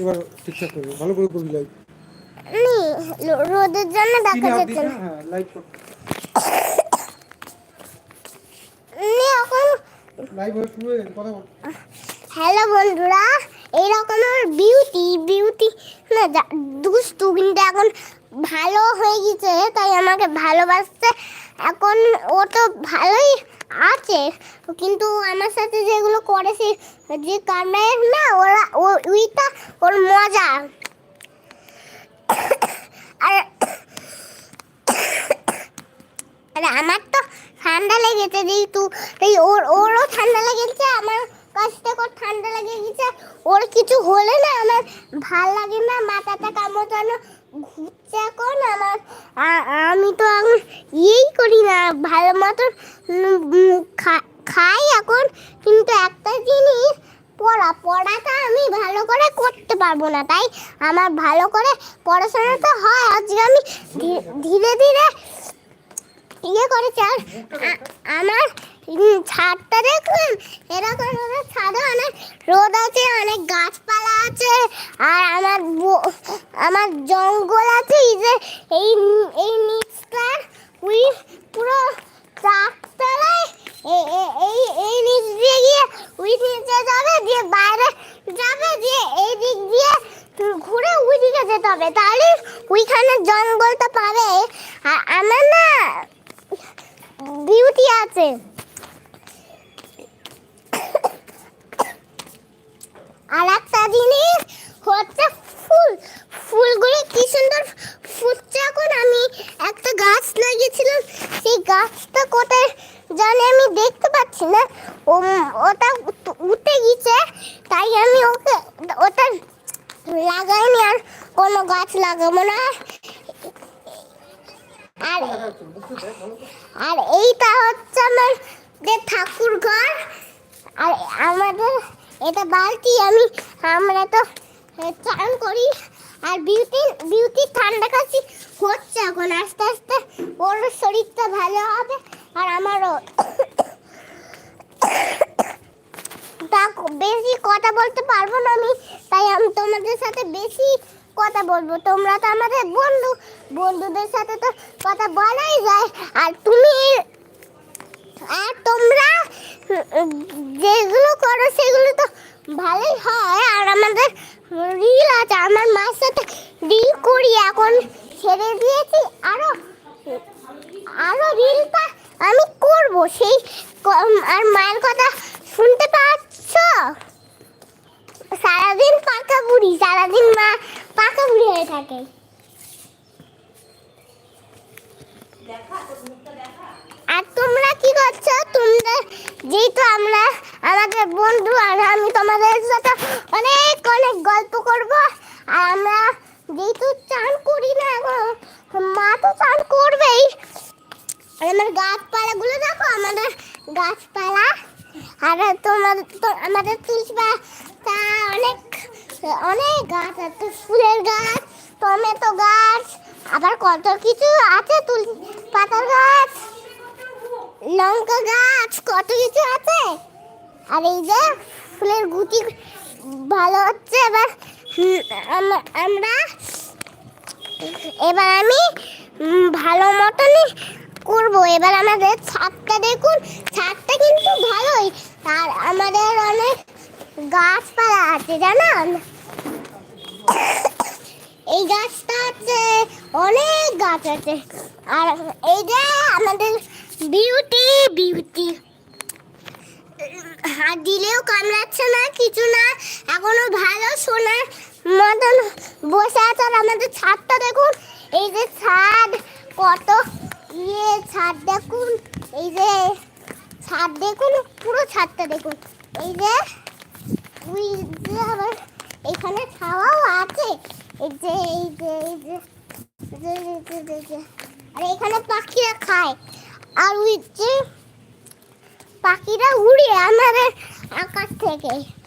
এবার ঠিকঠাক করব। ভালো করে করবি লাইভ রোদের জন্য দেখা যাচ্ছে না। হ্যাঁ লাইভ কর এখন লাইভ হয়ে শুরু হয়ে কথা বল। হ্যালো বন্ধুরা এইরকম আমার বিউটি বিউটি না দুষ্টু কিন্তু এখন ভালো হয়ে গেছে তাই আমাকে ভালোবাসছে। এখন ও তো ভালোই আছে, কিন্তু আমার সাথে যেগুলো করেছে যে কামড়ায় না ওরা ওইটা ওর মজা। আর আমার তো ঠান্ডা লেগেছে যেহেতু এই ওর, ওরও ঠান্ডা লেগেছে, আমার কাছ থেকে ঠান্ডা লেগে গেছে ওর কিছু হলে না আমার ভালো লাগে না, মাথাটা কামড়ানো ঘুরছে এখন আমার আমি তো এখন ইয়েই করি না, ভালো খা- খাই এখন। কিন্তু একটা জিনিস, পড়া পড়াটা আমি ভালো করে করতে পারব না, তাই আমার ভালো করে পড়াশোনাটা হয়। আজকে আমি ধীরে ধীরে ইয়ে করেছি, আর আমার ছাদটা দেখুন এরকম ছাদে অনেক রোদ আছে, অনেক গাছপালা আছে, আর আমার আমার জঙ্গল আছে। এই যে, এই এই নিচটা, ওই পুরো এই এই দিয়ে গিয়ে বাইরে যাবে এই দিক দিয়ে ঘুরে যেতে হবে। তাহলে ওইখানে জঙ্গলটা পাবে। আর আমার না, বিউটি আছে। আর একটা জিনিস হচ্ছে ফুল। ফুলগুলো কি সুন্দর ফুটছে এখন। আমি একটা গাছ লাগিয়েছিলাম। সেই গাছটা কোথায় জানি আমি দেখতে পাচ্ছি না। ও ওটা উঠে গেছে তাই আমি ওকে, ওটা লাগাইনি আর কোনো গাছ লাগাবো না। আর আর এইটা হচ্ছে আমার যে ঠাকুর ঘর আর আমাদের এটা বালতি, আমি, আমরা তো চান করি। আর বিউটি বিউটি ঠান্ডা কাশি হচ্ছে এখন। আস্তে আস্তে ওর শরীরটা ভালো হবে আর আমারও। তা বেশি কথা বলতে পারব না আমি, তাই আমি তোমাদের সাথে বেশি কথা বলব। তোমরা তো আমাদের বন্ধু, বন্ধুদের সাথে তো কথা বলাই যায়। আর তুমি হয় আর আমাদের রিল আছে। আমার মার সাথে রিল করি, এখন ছেড়ে দিয়েছি। আরও আরও রিলটা আমি করব। সেই আর মায়ের কথা শুনতে পাচ্ছ? সারাদিন পাকা বুড়ি, সারাদিন মা পাকা বুড়ি হয়ে থাকে। আর তোমরা কি করছ? তোমরা যেহেতু আমরা আমাদের বন্ধু আর আমি তোমাদের সাথে অনেক অনেক গল্প করব। আর আমরা যেহেতু চান করি না এখন মা তো চান করবেই। আমার গাছপালাগুলো দেখো, আমাদের গাছপালা। আর তোমার আমাদের তুলসী তা অনেক অনেক গাছ আছে, ফুলের গাছ, টমেটো গাছ, আবার কত কিছু আছে তুলসী পাতার গাছ, লঙ্কা গাছ, কত কিছু আছে। আর এই যে ফুলের গুটি ভালো হচ্ছে, এবার আমরা এবার আমি ভালো মতনই করব। এবার আমাদের ছাদটা দেখুন, ছাদটা কিন্তু ভালোই। আর আমাদের অনেক গাছপালা আছে, জানান? এই গাছটা আছে অনেক গাছ আছে। আর এই যে আমাদের বিউটি বিউটি। হাত দিলেও কামড়াচ্ছে না, কিছু না। এখনও ভালো সোনার মতন বসে আছে আর আমাদের ছাদটা দেখুন। এই যে ছাদ, কত ইয়ে ছাদ দেখুন। এই যে ছাদ দেখুন, পুরো ছাদটা দেখুন। এই যে ওই যে আবার এখানে ছাওয়াও আছে। এই যে এই যে এই যে। আর এখানে পাখিরা খায়। আর ওই যে পাখিরা উড়ে আমাদের আকাশ থেকে।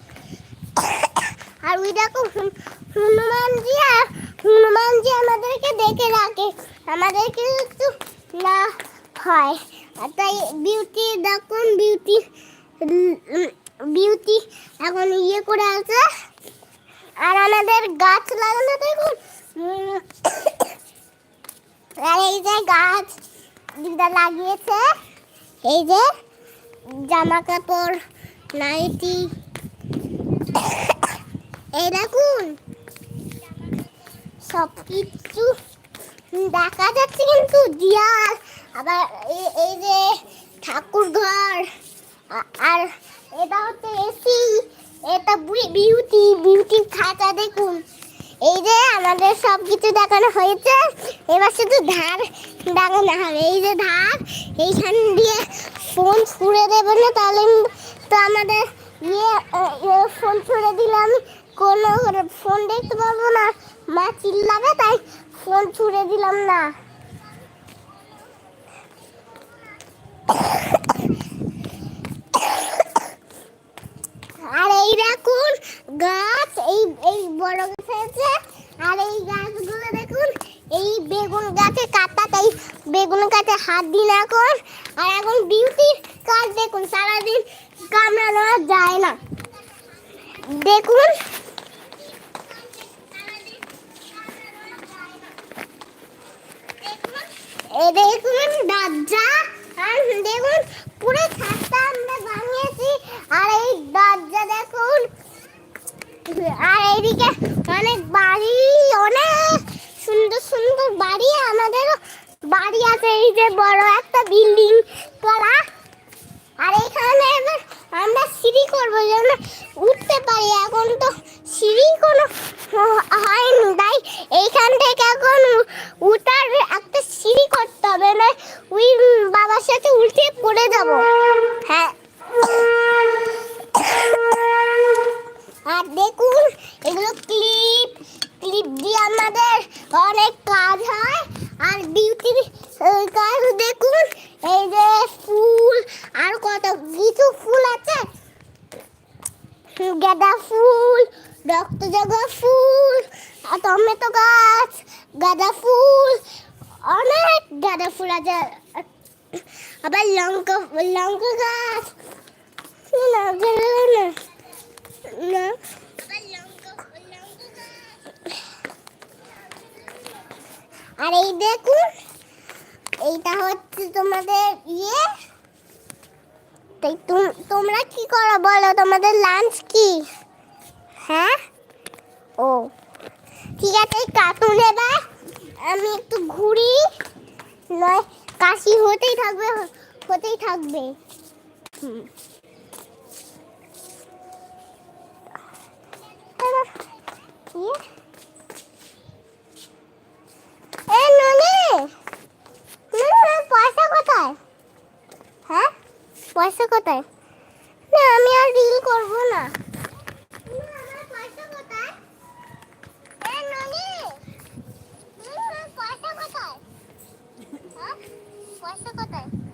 আর ওই দেখো হনু- হনুমানজি হনুমানজি আমাদেরকে দেখে রাখে। আমাদেরকে একটু না হয়। আর তাই বিউটি দেখুন বিউটি বিউটি এখন ইয়ে করে আছে। আর আমাদের গাছ লাগানো দেখুন। আর এই যে গাছ লাগিয়েছে। এই যে জামা কাপড় নাইটি। এই দেখুন সব কিছু দেখা যাচ্ছে কিন্তু দিয়াল, আবার এই- যে ঠাকুর ঘর আর এটা হচ্ছে এসি, এটা বিউটি, বিউটির খাতা দেখুন। এই যে আমাদের সব কিছু দেখানো হয়েছে, এবার শুধু ধার দেখানো হবে। এই যে ধার, এইখান দিয়ে ফোন ছুঁড়ে দেবে না, তাহলে তো আমাদের ইয়ে ফোন ছুঁড়ে দিলে আমি কোনো ফোন দেখতে পাবো না, মা চিল্লাবে, তাই ফোন ছুঁড়ে দিলাম না। আর এই দেখুন গাছ, এই এই বড় গাছ আছে আর এই গাছগুলো দেখুন, এই বেগুন গাছে কাটা, তাই বেগুন গাছে হাত দিন এখন। আর এখন বিউটির কাজ দেখুন, সারাদিন কামড়ানো যায় না। দেখুন। দেখুন, দরজা। আর দেখুন, পুরো ছাদটা আমরা বানিয়েছি আর এই দরজা দেখুন। আর এইদিকে অনেক বাড়ি, অনেক সুন্দর সুন্দর বাড়ি আমাদের বাড়ি আছে, এই যে বড় একটা বিল্ডিং করা আর এখানে আমরা সিঁড়ি করব যেন উঠতে পারি। এখন তো সিঁড়ি কোনো হয়নি, তাই এইখান থেকে এখন উঠার একটা সিঁড়ি করতে হবে না ওই বাবার সাথে উঠে পড়ে যাব হ্যাঁ আর দেখুন এগুলো ক্লিপ ক্লিপ দিয়ে আমাদের অনেক কাজ হয় আর বিউটির কাজ দেখুন এই যে ফুল আর কত কিছু ফুল আছে গাঁদা ফুল রক্তজবা ফুল আর টমেটো গাছ, গাঁদা ফুল, অনেক গাঁদা ফুল আছে। আবার লঙ্কা লঙ্কা গাছ। না না না না আর এই দেখুন, এইটা হচ্ছে তোমাদের ইয়ে। তাই তুম- তোমরা কি করো বলো? তোমাদের লাঞ্চ কি? হ্যাঁ? ও। ঠিক আছে কার্টুন এবার আমি একটু ঘুরি নয় কাশি হতেই থাকবে হতেই থাকবে। হুম। হ্যাঁ পয়সা কোথায়? না আমি আর রিল করব না, 怖い仕事です。